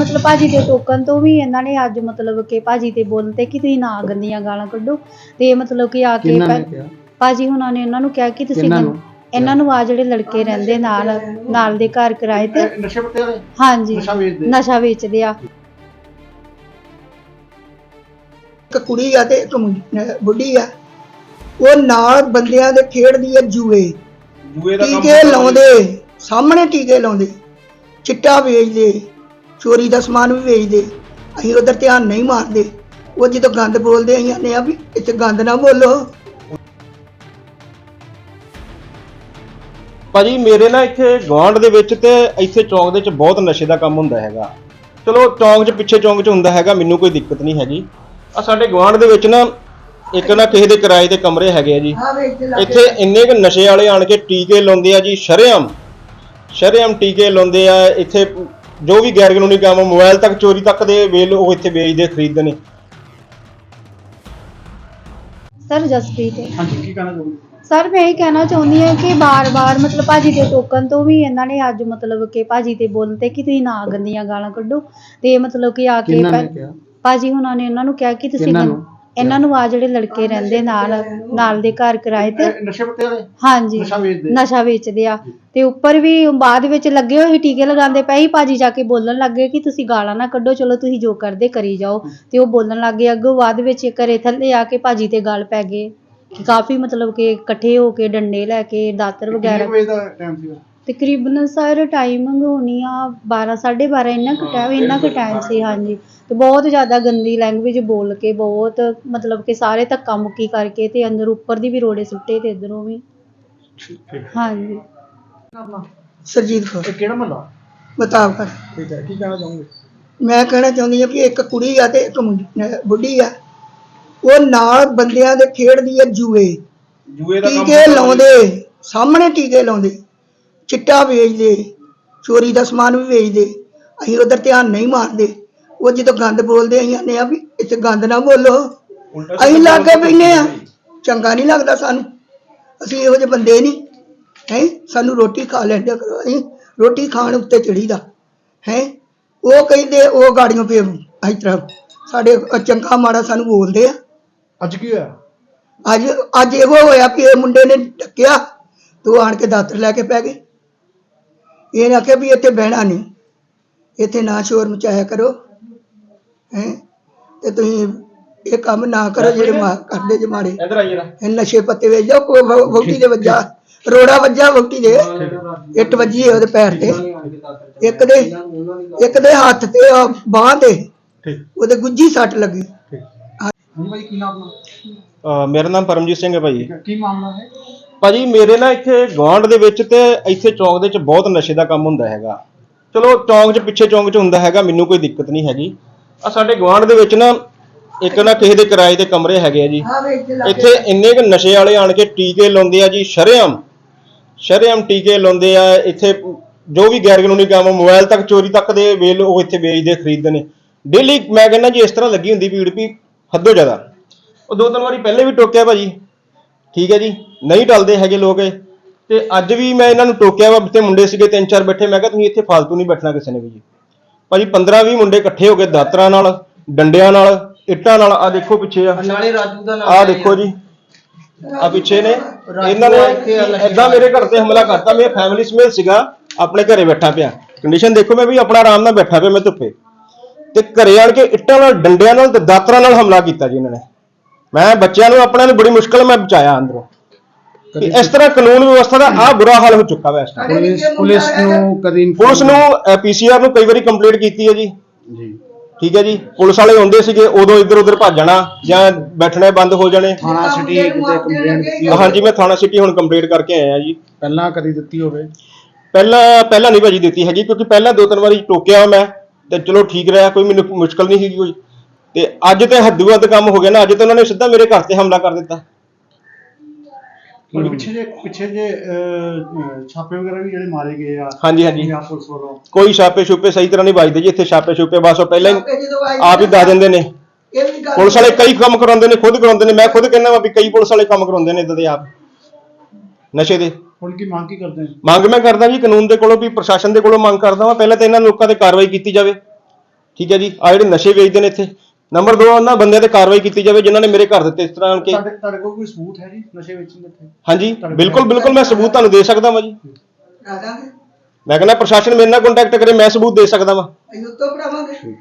ਮਤਲਬ ਭਾਜੀ ਦੇ ਟੋਕਨ ਤੋਂ ਵੀ ਇਹਨਾਂ ਨੇ ਅੱਜ ਮਤਲਬ ਕਿ ਭਾਜੀ ਤੇ ਬੋਲਣ ਤੇ ਕਿ ਤੁਸੀਂ ਨਾ ਗੰਦੀਆਂ ਗਾਲਾਂ ਕੱਢੋ। ਤੇ ਮਤਲਬ ਕਿ ਆ ਕੇ ਕਿੰਨਾਂ ਨੇ ਪਹਿ- ਕਿਹਾ? ਭਾਜੀ ਹੁਣਾਂ ਨੇ ਉਹਨਾਂ ਨੂੰ ਕਿਹਾ ਕਿ ਤੁਸੀਂ ਨੂੰ? ਇਹਨਾਂ ਨੂੰ ਆ ਜਿਹੜੇ ਲੜਕੇ ਰਹਿੰਦੇ ਨਾਲ ਨਾਲ ਦੇ ਘਰ ਕਿਰਾਏ ਤੇ। ਨਸ਼ੇ ਪੱਤੇ ਵਾਲੇ? ਹਾਂਜੀ। ਨਸ਼ਾ ਵੇਚਦੇ ਨਸ਼ਾ ਵੇਚਦੇ ਆ। ਇੱਕ ਕੁੜੀ ਆ ਤੇ ਇੱਕ ਮੁੰ- ਅਹ ਬੁੱਢੀ ਆ। ਉਹ ਨਾਲ ਬੰਦਿਆਂ ਦੇ ਖੇਡਦੀ ਆ ਜੂਏ। ਜੂਏ ਦਾ ਕੰਮ ਟੀਕੇ ਲਾਉਂਦੇ ਸਾਹਮਣੇ ਟੀਕੇ ਲਾਉਂਦੇ ਚਿੱਟਾ ਵੇਚਦੇ। ਚੋਰੀ ਦਾ ਸਮਾਨ ਵੀ ਵੇਚਦੇ। ਅਸੀਂ ਉਧਰ ਧਿਆਨ ਨਹੀਂ ਮਾਰਦੇ। ਉਹ ਜਦੋਂ ਗੰਦ ਬੋਲਦੇ ਅਸੀਂ ਆਨੇ ਆ ਵੀ ਇੱਥੇ ਗੰਦ ਨਾ ਬੋਲੋ। ਭਾਜੀ ਮੇਰੇ ਨਾਲ ਇੱਥੇ ਗਵਾਂਡ ਦੇ ਵਿੱਚ ਤੇ ਇੱਥੇ ਚੌਂਕ ਦੇ ਵਿੱਚ ਬਹੁਤ ਨਸ਼ੇ ਦਾ ਕੰਮ ਹੁੰਦਾ ਹੈਗਾ। ਚਲੋ ਚੌਂਕ 'ਚ ਪਿੱਛੇ ਚੌਂਕ 'ਚ ਹੁੰਦਾ ਹੈਗਾ ਮੈਨੂੰ ਕੋਈ ਦਿੱਕਤ ਨਹੀਂ ਹੈਗੀ। ਆ ਸਾਡੇ ਗਵਾਂਡ ਦੇ ਵਿੱਚ ਨਾ ਇੱਕ ਨਾ ਕਿਸੇ ਦੇ ਕਿਰਾਏ ਦੇ ਕਮਰੇ ਹੈਗੇ ਆ ਜੀ। ਇੱਥੇ ਇੰਨੇ ਕੁ ਨਸ਼ੇ ਵਾਲੇ ਆਣ ਕੇ ਟੀਕੇ ਲਾਉਂਦੇ ਆ ਜੀ ਸ਼ਰੇਆਮ। ਸ਼ਰੇਆਮ ਟੀਕੇ ਲਾਉਂਦੇ ਆ ਇੱਥੇ ਜੋ ਵੀ ਗੈਰ ਕਾਨੂੰਨੀ ਕੰਮ ਮੋਬਾਈਲ ਤੱਕ ਚੋਰੀ ਤੱਕ ਦੇ ਵੇਲ ਉਹ ਇੱਥੇ ਵੇਚਦੇ ਖਰੀਦਦੇ ਨੇ ਸਰ ਜਸਪ੍ਰੀਤ ਹੈ। ਹਾਂਜੀ ਕੀ ਕਹਿਣਾ ਚਾਹੁੰਦੇ ਸਰ ਮੈਂ ਇਹ ਕਹਿਣਾ ਚਾਹੁੰਦੀ ਹਾਂ ਕਿ ਬਾਰ-ਬਾਰ ਮਤਲਬ ਭਾਜੀ ਦੇ ਟੋਕਨ ਤੋਂ ਵੀ ਇਹਨਾਂ ਨੇ ਅੱਜ ਮਤਲਬ ਕਿ ਭਾਜੀ ਤੇ ਬੋਲਣ ਤੇ ਕਿ ਤੁਸੀਂ ਨਾ ਗੰਦੀਆਂ ਗਾਲਾਂ ਕੱਢੋ ਤੇ ਮਤਲਬ ਕਿ ਆ ਕੇ ਨੇ ਕਿਹਾ ਭਾਜੀ ਹੁਣਾਂ ਨੇ ਉਹਨਾਂ ਨੂੰ ਕਿਹਾ ਕਿ ਤੁਸੀਂ ਕਿਹਨਾਂ ਗੰ- ਨੂੰ? ਇਹਨਾਂ ਨੂੰ ਆ ਜਿਹੜੇ ਲੜਕੇ ਰਹਿੰਦੇ ਨਾਲ ਨਾਲ ਦੇ ਘਰ ਕਿਰਾਏ ਤੇ। ਨਸ਼ੇ ਪੱਤੇ ਵਾਲੇ ਹਾਂਜੀ ਨਸ਼ਾ ਵੇਚਦੇ ਨਸ਼ਾ ਵੇਚਦੇ ਆ। ਤੇ ਉੱਪਰ ਵੀ ਬਾਅਦ ਵਿੱਚ ਲੱਗੇ ਹੋਏ ਟੀਕੇ ਲਗਾਉਂਦੇ ਪਏ ਸੀ ਭਾਜੀ ਜਾ ਕੇ ਬੋਲਣ ਲੱਗ ਗਏ ਕਿ ਤੁਸੀਂ ਗਾਲਾਂ ਨਾ ਕੱਢੋ ਚਲੋ ਤੁਸੀਂ ਜੋ ਕਰਦੇ ਕਰੀ ਜਾਓ। ਤੇ ਉਹ ਬੋਲਣ ਲੱਗ ਗਏ ਅੱਗੋਂ ਬਾਅਦ ਵਿੱਚ ਘਰੇ ਥੱਲੇ ਆ ਕੇ ਭਾਜੀ ਤੇ ਗੱਲ ਪੈ ਗਏ। ਕਾਫੀ ਮਤਲਬ ਕਿ ਇਕੱਠੇ ਹੋ ਕੇ ਡੰਡੇ ਲੈ ਕੇ ਦਾਤਰ ਵਗੈਰਾ ਕਿੰਨੇ ਕੁ ਵਜੇ ਦਾ ਟਾਈਮ ਸੀਗਾ? ਤਕਰੀਬਨ ਸਰ ਟਾਈਮਿੰਗ ਹੋਣੀ ਆ 12 12:30 ਇੰਨਾ ਕੁ ਟਾਈਮ ਇੰਨਾ ਕੁ ਟਾਈਮ ਸੀ ਹਾਂਜੀ। ਤੇ ਬਹੁਤ ਜ਼ਿਆਦਾ ਗੰਦੀ ਲੈਂਗੁਏਜ ਬੋਲ ਕੇ ਬਹੁਤ ਮਤਲਬ ਕਿ ਸਾਰੇ ਧੱਕਾ ਮੁੱਕੀ ਕਰਕੇ ਤੇ ਅੰਦਰ ਉੱਪਰ ਦੀ ਵੀ ਰੋੜੇ ਸੁੱਟੇ ਤੇ ਇਧਰੋਂ ਵੀ। ਹਾਂਜੀ। ਸਰਜੀਤ ਕੌਰ। ਇਹ ਕਿਹੜਾ ਮਹੱਲਾ? ਬਤਾਵ ਕਰ। ਠੀਕ ਹੈ ਕੀ ਕਹਿਣਾ ਚਾਹੋਗੇ? ਮੈਂ ਕਹਿਣਾ ਚਾਹੁੰਦੀ ਹਾਂ ਕਿ ਇੱਕ ਕੁੜੀ ਆ ਤੇ ਇੱਕ ਅਹ ਬੁੱਢੀ ਆ। ਉਹ ਨਾਲ ਬੰਦਿਆਂ ਦੇ ਖੇਡਦੀ ਆ ਜੂਏ। ਜੂਏ ਟੀਕੇ ਲਾਉਂਦੇ ਸਾਹਮਣੇ ਟੀਕੇ ਲਾਉਂਦੇ। ਚਿੱਟਾ ਵੇਚਦੇ ਚੋਰੀ ਦਾ ਸਮਾਨ ਵੀ ਵੇਚਦੇ ਅਸੀਂ ਉਧਰ ਧਿਆਨ ਨਹੀਂ ਮਾਰਦੇ। ਉਹ ਜਦੋਂ ਗੰਦ ਬੋਲਦੇ ਅਸੀਂ ਆਨੇ ਆ ਵੀ ਇੱਥੇ ਗੰਦ ਨਾ ਬੋਲੋ। ਅਸੀਂ ਲਾਗੇ ਬੈਠੇ ਆ ਚੰਗਾ ਨਹੀਂ ਲੱਗਦਾ ਸਾਨੂੰ। ਅਸੀਂ ਇਹੋ ਜਿਹੇ ਬੰਦੇ ਨਹੀਂ। ਹੈ? ਸਾਨੂੰ ਰੋਟੀ ਖਾ ਲੈਂਦੇ ਕਰੋ। ਅਸੀਂ ਰੋਟੀ ਖਾਣ ਉੱਤੇ ਚੜੀਦਾ ਹੈ? ਉਹ ਕਹਿੰਦੇ ਉਹ ਗਾੜੀਆਂ ਪੇ ਇਸ ਤਰ੍ਹਾਂ ਸਾਡੇ ਚੰਗਾ ਮਾੜਾ ਸਾਨੂੰ ਬੋਲਦੇ ਆ। ਅੱਜ ਕੀ ਹੋਇਆ? ਅੱਜ ਅੱਜ ਇਹੋ ਹੋਇਆ ਕਿ ਇਹ ਮੁੰਡੇ ਨੇ ਡੱਕਿਆ। ਤੇ ਆਣ ਕੇ ਦਾਤਰ ਲੈ ਕੇ ਪੈ ਗਏ। ਇਹਨੇ ਆਖਿਆ ਵੀ ਇੱਥੇ ਬਹਿਣਾ ਨਹੀਂ। ਇੱਥੇ ਨਾ ਸ਼ੋਰ ਮਚਾਇਆ ਕਰੋ। ਹੈ? ਤੇ ਤੁਸੀਂ ਇਹ ਕੰਮ ਨਾ ਕਰੋ ਜਿਹੜੇ ਮਾ ਕਰਦੇ ਜੇ ਮਾੜੇ। ਇਧਰ ਆ ਜਰਾ। ਇਹ ਨਸ਼ੇ ਪੱਤੇ ਵੇਚ ਜਾਓ ਕੋਈ ਵਹੁ- ਵਹੁਟੀ ਦੇ ਵੱਜਾ। ਰੋੜਾ ਵੱਜਾ ਵਹੁਟੀ ਦੇ। ਇੱਟ ਵੱਜੀ ਹੈ ਉਹਦੇ ਪੈਰ ਤੇ। ਇੱਕ ਦੇ ਇੱਕ ਦੇ ਹੱਥ ਤੇ ਬਾਹ ਤੇ। ਠੀਕ। ਉਹਦੇ ਗੁੱਜੀ ਸੱਟ ਲੱਗੀ। ਠੀਕ। ਹਾਂਜੀ ਭਾਈ ਕੀ ਨਾਮ ਅਹ ਮੇਰਾ ਨਾਮ ਪਰਮਜੀਤ ਸਿੰਘ ਹੈ ਭਾਈ। ਕੀ ਮਾਮਲਾ ਹੈ? ਭਾਜੀ ਮੇਰੇ ਨਾਲ ਇੱਥੇ ਗਵਾਂਡ ਦੇ ਵਿੱਚ ਤੇ ਇੱਥੇ ਚੌਂਕ ਦੇ ਵਿੱਚ ਬਹੁਤ ਨਸ਼ੇ ਦਾ ਕੰਮ ਹੁੰਦਾ ਹੈਗਾ। ਚਲੋ ਚੌਂਕ 'ਚ ਪਿੱਛੇ ਚੌਂਕ 'ਚ ਹੁੰਦਾ ਹੈਗਾ ਮੈਨੂੰ ਕੋਈ ਦਿੱਕਤ ਨਹੀਂ ਹੈਗੀ। ਆ ਸਾਡੇ ਗਵਾਂਡ ਦੇ ਵਿੱਚ ਨਾ ਇੱਕ ਨਾ ਕਿਸੇ ਦੇ ਕਿਰਾਏ ਦੇ ਕਮਰੇ ਹੈਗੇ ਆ ਜੀ। ਇੱਥੇ ਇੰਨੇ ਕੁ ਨਸ਼ੇ ਵਾਲੇ ਆਣ ਕੇ ਟੀਕੇ ਲਾਉਂਦੇ ਆ ਜੀ ਸ਼ਰੇਆਮ। ਸ਼ਰੇਆਮ ਟੀਕੇ ਲਾਉਂਦੇ ਆ ਇੱਥੇ ਜੋ ਵੀ ਗੈਰ ਕਾਨੂੰਨੀ ਕੰਮ ਮੋਬਾਈਲ ਤੱਕ ਚੋਰੀ ਤੱਕ ਦੇ ਵੇਲ ਉਹ ਇੱਥੇ ਵੇਚਦੇ ਖਰੀਦਦੇ ਨੇ। ਡੇਲੀ ਮੈਂ ਕਹਿੰਦਾ ਜੀ ਇਸ ਤਰ੍ਹਾਂ ਲੱਗੀ ਹੁੰਦੀ ਭੀੜ ਵੀ ਹੱਦੋਂ ਜ਼ਿਆਦਾ। ਉਹ ਦੋ ਤਿੰਨ ਵਾਰੀ ਪਹਿਲੇ ਵੀ ਟੋਕਿਆ ਭਾਜੀ। ਠੀਕ ਹੈ ਜੀ ਨਹੀਂ ਟਲਦੇ ਹੈਗੇ ਲੋਕ ਇਹ। ਤੇ ਅੱਜ ਵੀ ਮੈਂ ਇਹਨਾਂ ਨੂੰ ਟੋਕਿਆ ਵਾ ਤੇ ਮੁੰਡੇ ਸੀਗੇ ਤਿੰਨ ਚਾਰ ਬੈਠੇ ਮੈਂ ਕਿਹਾ ਤੁਸੀਂ ਇੱਥੇ ਫਾਲਤੂ ਨਹੀਂ ਬੈਠਣਾ ਕਿਸੇ ਨੇ ਵੀ ਜੀ। ਭਾਜੀ 15 20 ਮੁੰਡੇ ਇਕੱਠੇ ਹੋ ਕੇ ਦਾਤਰਾਂ ਨਾਲ ਡੰਡਿਆਂ ਨਾਲ ਇੱਟਾਂ ਨਾਲ ਆ ਦੇਖੋ ਪਿੱਛੇ ਆ। ਨਾਲੇ ਰਾਜੂ ਦਾ ਨਾਮ ਆ ਦੇਖੋ ਜੀ। ਆ ਪਿੱਛੇ ਨੇ। ਇਹਨਾਂ ਨੇ ਏਦਾਂ ਮੇਰੇ ਘਰ ਤੇ ਹਮਲਾ ਕਰਤਾ ਮੇਰਾ ਫੈਮਿਲੀ ਸਮੇਤ ਸੀਗਾ ਆਪਣੇ ਘਰੇ ਬੈਠਾ ਪਿਆ। ਕੰਡੀਸ਼ਨ ਦੇਖੋ ਮੈਂ ਵੀ ਆਪਣਾ ਆਰਾਮ ਨਾਲ ਬੈਠਾ ਪਿਆ ਮੈਂ ਧੁੱਪੇ। ਤੇ ਘਰੇ ਆਣ ਕੇ ਇੱਟਾਂ ਨਾਲ ਡੰਡਿਆਂ ਨਾਲ ਤੇ ਦਾਤਰਾਂ ਨਾਲ ਹਮਲਾ ਕੀਤਾ ਜੀ ਇਹਨਾਂ ਨੇ। ਮੈਂ ਬੱਚਿਆਂ ਨੂੰ ਆਪਣਿਆਂ ਨੂੰ ਬੜੀ ਮੁਸ਼ਕਲ ਮੈਂ ਬਚਾਇਆ ਅੰਦਰੋਂ। ਕਿ ਇਸ ਤਰ੍ਹਾਂ ਕਾਨੂੰਨ ਵਿਵਸਥਾ ਦਾ ਆ ਬੁਰਾ ਹਾਲ ਹੋ ਚੁੱਕਾ ਵੈ ਇਸ ਪੁਲਿਸ ਪੁਲਿਸ ਨੂੰ ਕਦੀ inform- ਪੁਲਿਸ ਨੂੰ ਪੀਸੀਆਰ ਨੂੰ ਕਈ ਵਾਰੀ ਕੰਪਲੇਂਟ ਕੀਤੀ ਹੈ ਜੀ। ਜੀ। ਠੀਕ ਹੈ ਜੀ। ਪੁਲਿਸ ਵਾਲੇ ਆਉਂਦੇ ਸੀਗੇ ਉਦੋਂ ਇੱਧਰ ਉੱਧਰ ਭੱਜ ਜਾਣਾ ਜਾਂ ਬੈਠਣੇ ਬੰਦ ਹੋ ਜਾਣੇ। ਥਾਣਾ ਸਿਟੀ ਕਿਤੇ ਕੰਪਲੇਂਟ ਕੀਤੀ ਹੋਵੇ? ਹਾਂਜੀ ਮੈਂ ਥਾਣਾ ਸਿਟੀ ਹੁਣ ਕੰਪਲੀਟ ਕਰਕੇ ਆਇਆ ਜੀ। ਪਹਿਲਾਂ ਕਦੀ ਦਿੱਤੀ ਹੋਵੇ? ਪਹਿਲਾਂ ਪਹਿਲਾਂ ਨਹੀਂ ਭਾਜੀ ਦਿੱਤੀ ਹੈਗੀ ਕਿਉਂਕਿ ਪਹਿਲਾਂ ਦੋ ਤਿੰਨ ਵਾਰੀ ਟੋਕਿਆ ਮੈਂ ਤੇ ਚਲੋ ਠੀਕ ਰਿਹਾ ਕੋਈ ਮੈਨੂੰ ਮੁਸ਼ਕਲ ਨਹੀਂ ਸੀਗੀ ਕੋਈ। ਤੇ ਅੱਜ ਤੇ ਹੱਦੂ ਵੱਧ ਕੰਮ ਹੋ ਗਿਆ ਨਾ ਅੱਜ ਤੇ ਉਹਨਾਂ ਨੇ ਸਿੱਧਾ ਮੇਰੇ ਘਰ ਤੇ ਹਮਲਾ ਕਰ ਦਿੱਤਾ। ਪਰ ਪਿੱਛੇ ਜੇ ਪਿੱਛੇ ਜੇ ਅਹ, ਛਾਪੇ ਵਗੈਰਾ ਵੀ ਜਿਹੜੇ ਮਾਰੇ ਗਏ ਆ ਹਾਂਜੀ ਹਾਂਜੀ। ਪੰਜਾਬ ਪੁਲਿਸ ਵੱਲੋਂ। ਕੋਈ ਛਾਪੇ ਛੁਪੇ ਸਹੀ ਤਰ੍ਹਾਂ ਨਹੀਂ ਵੱਜਦੇ ਜੀ ਇੱਥੇ ਛਾਪੇ ਛੁਪੇ ਬਸ ਉਹ ਪਹਿਲਾਂ ਹੀ ਆਪ ਹੀ ਦੱਸ ਦਿੰਦੇ ਨੇ। ਪੁਲਿਸ ਵਾਲੇ ਕਈ ਕੰਮ ਕਰਾਉਂਦੇ ਨੇ ਖੁਦ ਕਰਾਉਂਦੇ ਨੇ ਮੈਂ ਖੁਦ ਕਹਿੰਦਾ ਵਾ ਵੀ ਕਈ ਪੁਲਿਸ ਵਾਲੇ ਕੰਮ ਕਰਾਉਂਦੇ ਨੇ ਇਦਾਂ ਦੇ ਆਪ। ਨਸ਼ੇ ਦੇ। ਹੁਣ ਕੀ ਮੰਗ ਕੀ ਕਰਦੇ ਨੇ? ਮੰਗ ਮੈਂ ਕਰਦਾ ਜੀ ਕਾਨੂੰਨ ਦੇ ਕੋਲੋਂ ਵੀ ਪ੍ਰਸ਼ਾਸਨ ਦੇ ਕੋਲੋਂ ਮੰਗ ਕਰਦਾ ਵਾਂ ਪਹਿਲਾਂ ਤਾਂ ਇਹਨਾਂ ਲੋਕਾਂ ਤੇ ਕਾਰਵਾਈ ਕੀਤੀ ਜਾਵੇ। ਠੀਕ ਹੈ ਜੀ ਆ ਜਿਹੜੇ ਨਸ਼ੇ ਵੇਚਦੇ ਨੇ ਇੱਥੇ ਨੰਬਰ 2 ਉਹਨਾਂ ਬੰਦਿਆਂ ਤੇ ਕਾਰਵਾਈ ਕੀਤੀ ਜਾਵੇ ਜਿਨ੍ਹਾਂ ਨੇ ਮੇਰੇ ਘਰ ਦੇ ਉੱਤੇ ਇਸ ਤਰ੍ਹਾਂ ਆਣ ਕੇ ਤੁਹਾਡੇ ਤੁਹਾਡੇ ਕੋਲ ਕੋਈ ਸਬੂਤ ਹੈ ਜੀ ਨਸ਼ੇ ਵੇਚਣ ਦੇ ਹਾਂਜੀ ਬਿਲਕੁਲ ਬਿਲਕੁਲ ਮੈਂ ਸਬੂਤ ਤੁਹਾਨੂੰ ਦੇ ਸਕਦਾ ਵਾਂ ਜੀ। ਆ ਦਾਂਗੇ ਮੈਂ ਕਹਿੰਦਾ ਪ੍ਰਸ਼ਾਸਨ ਮੇਰੇ ਨਾਲ ਕੰਟੈਕਟ ਕਰੇ ਮੈਂ ਸਬੂਤ ਦੇ ਸਕਦਾ ਵਾਂ। ਅਸੀਂ ਉੱਤੋਂ ਪੜਾਵਾਂਗੇ